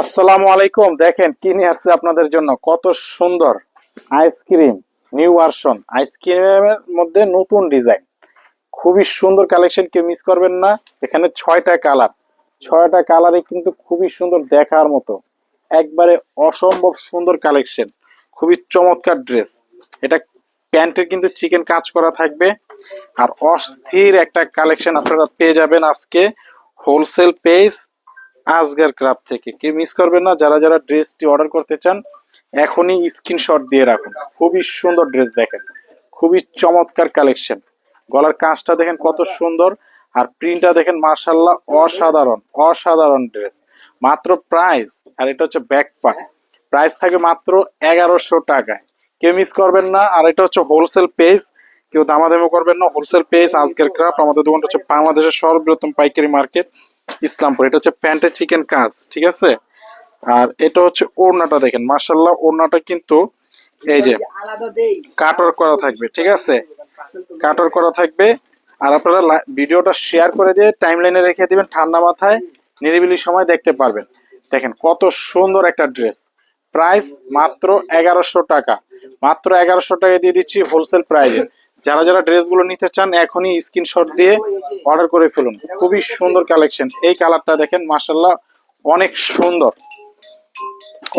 আসসালামু আলাইকুম। দেখেন কি নিয়ে আসছে আপনাদের জন্য। কত সুন্দর আইসক্রিম নিউ ভার্সন আইসক্রিমের মধ্যে নতুন ডিজাইন খুবই সুন্দর কালেকশন কেউ মিস করবেন না। এখানে ছয়টা কালার ছয়টা কালারে কিন্তু খুবই সুন্দর দেখার মতো। একবারে অসম্ভব সুন্দর কালেকশন খুবই চমৎকার ড্রেস এটা প্যান্টের কিন্তু চিকেন কাজ করা থাকবে। আর অস্থির একটা কালেকশন আপনারা পেয়ে যাবেন আজকে। হোলসেল পেজ আজগার ক্রাফ থেকে। কেউ মিস করবেন না, যারা যারা ড্রেসটি অর্ডার করতে চান, এখনই স্ক্রিনশট দিয়ে রাখুন। খুবই সুন্দর ড্রেস দেখেন। খুবই চমৎকার কালেকশন গলার কাঁচটা দেখেন কত সুন্দর, আর প্রিন্টটা দেখেন মার্শাল্লাহ অসাধারণ অসাধারণ ড্রেস। মাত্র প্রাইস আর এটা হচ্ছে ব্যাক পার্ট প্রাইস থাকে মাত্র এগারোশো টাকায়। কেউ মিস করবেন না, আর এটা হচ্ছে হোলসেল পেজ কেউ দামাদামি করবেন না হোলসেল পেজ আজকের ক্রাফট আমাদের দোকানটা হচ্ছে বাংলাদেশের সর্ববৃহত্তম পাইকারি মার্কেট ইসলামপুর এটা হচ্ছে প্যান্টে চিকেন কাজ ঠিক আছে? আর এটা হচ্ছে ওড়নাটা দেখেন মার্শাল্লাহ ওড়নাটা কিন্তু এই যে কাটর করা থাকবে ঠিক আছে? কাটর করা থাকবে আর আপনারা ভিডিওটা শেয়ার করে দিয়ে টাইম লাইনে রেখে দিবেন ঠান্ডা মাথায় নিরিবিলি সময় দেখতে পারবেন। দেখেন কত সুন্দর একটা ড্রেস প্রাইস মাত্র এগারোশো টাকা। মাত্র এগারোশো টাকা দিয়ে দিচ্ছি হোলসেল প্রাইজে যারা যারা ড্রেসগুলো নিতে চান, এখনই স্ক্রিনশট দিয়ে অর্ডার করে ফেলুন। খুবই সুন্দর কালেকশন এই কালারটা দেখেন মাসাল্লাহ অনেক সুন্দর।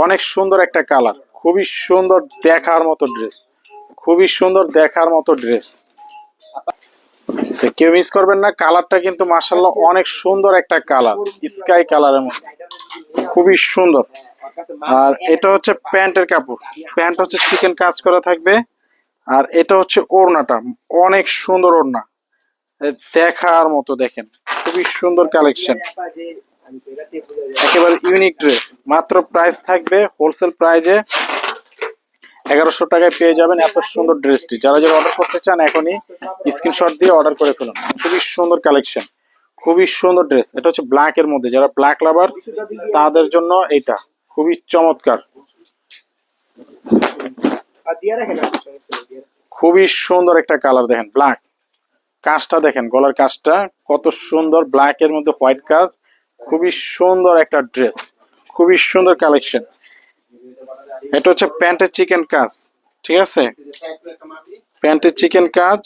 অনেক সুন্দর একটা কালার খুবই সুন্দর দেখার মতো ড্রেস খুবই সুন্দর দেখার মতো ড্রেস কেউ মিস করবেন না কালারটা কিন্তু মাসাল্লাহ অনেক সুন্দর একটা কালার স্কাই কালারের মধ্যে খুবই সুন্দর। আর এটা হচ্ছে প্যান্টের কাপড়। প্যান্ট হচ্ছে চিকেন কাজ করা থাকবে। আর এটা হচ্ছে ওড়নাটা, অনেক সুন্দর ওড়না। দেখার মতো দেখেন, খুবই সুন্দর কালেকশন একেবারে ইউনিক ড্রেস মাত্র প্রাইস থাকবে হোলসেল প্রাইজে এগারোশো টাকায় পেয়ে যাবেন এত সুন্দর ড্রেসটি যারা যারা অর্ডার করতে চান, এখনই স্ক্রিনশট দিয়ে অর্ডার করে ফেলুন। খুবই সুন্দর কালেকশন খুবই সুন্দর ড্রেস এটা হচ্ছে ব্ল্যাক এর মধ্যে, যারা ব্ল্যাক লাভার তাদের জন্য এটা খুবই চমৎকার দিয়ে রাখেন আপনি, সমস্যা নেই, দিয়ে রাখেন। খুবই সুন্দর একটা কালার দেখেন ব্ল্যাক কাজটা দেখেন, গলার কাজটা, কত সুন্দর ব্ল্যাক এর মধ্যে হোয়াইট কাজ, খুবই সুন্দর একটা ড্রেস খুবই সুন্দর কালেকশন এটা হচ্ছে প্যান্টের চিকেন কাজ, ঠিক আছে? প্যান্টের চিকেন কাজ,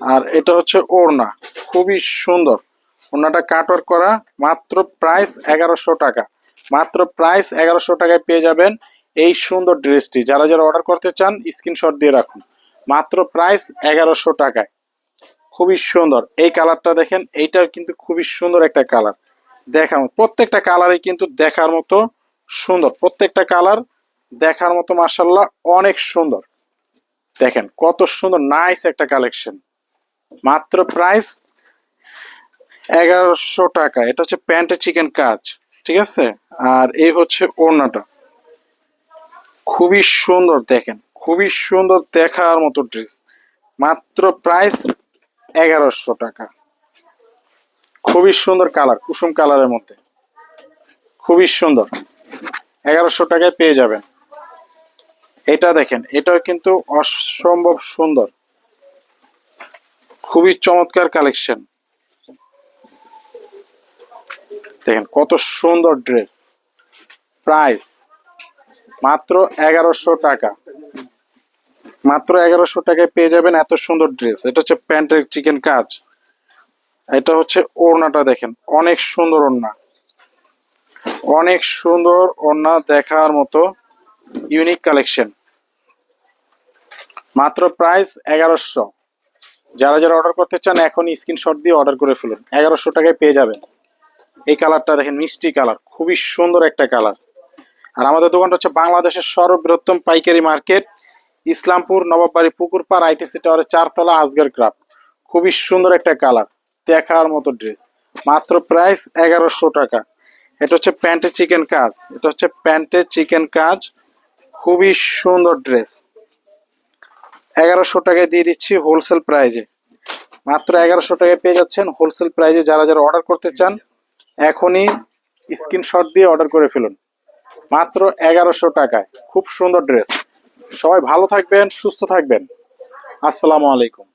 আর এটা হচ্ছে ওড়না, খুবই সুন্দর। ওড়নাটা কাটওয়ার করা, মাত্র প্রাইস এগারোশো টাকা। মাত্র প্রাইস এগারোশো টাকায় পেয়ে যাবেন এই সুন্দর ড্রেসটি, যারা যারা অর্ডার করতে চান স্ক্রিনশট দিয়ে রাখুন। মাত্র প্রাইস এগারোশো টাকায়। খুবই সুন্দর। এই কালারটা দেখেন এইটা কিন্তু খুবই সুন্দর একটা কালার দেখার মতো, প্রত্যেকটা কালারই কিন্তু দেখার মতো সুন্দর। প্রত্যেকটা কালার দেখার মতো মার্শাল্লাহ অনেক সুন্দর। দেখেন, কত সুন্দর নাইস একটা কালেকশন মাত্র প্রাইস এগারোশো টাকা এটা হচ্ছে প্যান্টে চিকেন কাজ, ঠিক আছে? আর এই হচ্ছে ওড়নাটা। খুবই সুন্দর দেখেন, খুবই সুন্দর দেখার মতো ড্রেস মাত্র প্রাইস এগারোশো টাকা। খুবই সুন্দর কালার কুসুম কালারের মধ্যে। খুবই সুন্দর। এগারোশো টাকায় পেয়ে যাবেন। এটা দেখেন, এটাও কিন্তু অসম্ভব সুন্দর। খুবই চমৎকার কালেকশন দেখেন কত সুন্দর ড্রেস প্রাইস মাত্র এগারোশো টাকা। মাত্র এগারোশো টাকায় পেয়ে যাবেন এত সুন্দর ড্রেস এটা হচ্ছে প্যান্টের চিকেন কাজ। এটা হচ্ছে ওড়নাটা দেখেন, অনেক সুন্দর ওড়না। অনেক সুন্দর ওড়না দেখার মতো ইউনিক কালেকশন মাত্র প্রাইস এগারোশো। যারা যারা অর্ডার করতে চান এখন স্ক্রিনশট দিয়ে অর্ডার করে ফেলুন। এগারোশো টাকায় পেয়ে যাবেন। এই কালারটা দেখেন, মিষ্টি কালার খুবই সুন্দর একটা কালার আর আমাদের দোকানটা হচ্ছে বাংলাদেশের সর্ববৃহত্তম পাইকারি মার্কেট, ইসলামপুর, নবাববাড়ি, পুকুরপাড়, আইটিসি টাওয়ারের চারতলা আজগর ক্রাফ খুবই সুন্দর একটা কালার, দেখার মতো ড্রেস। মাত্র প্রাইস এগারোশো টাকা। এটা হচ্ছে প্যান্টে চিকেন কাজ। এটা হচ্ছে প্যান্টে চিকেন কাজ। খুবই সুন্দর ড্রেস। এগারোশো টাকায় দিয়ে দিচ্ছি হোলসেল প্রাইজে। মাত্র এগারোশো টাকায় পেয়ে যাচ্ছেন হোলসেল প্রাইজে। যারা যারা অর্ডার করতে চান, এখনই স্ক্রিনশট দিয়ে অর্ডার করে ফেলুন। মাত্র এগারোশো টাকায়। খুব সুন্দর ড্রেস সবাই ভালো থাকবেন সুস্থ থাকবেন। আসসালামু আলাইকুম।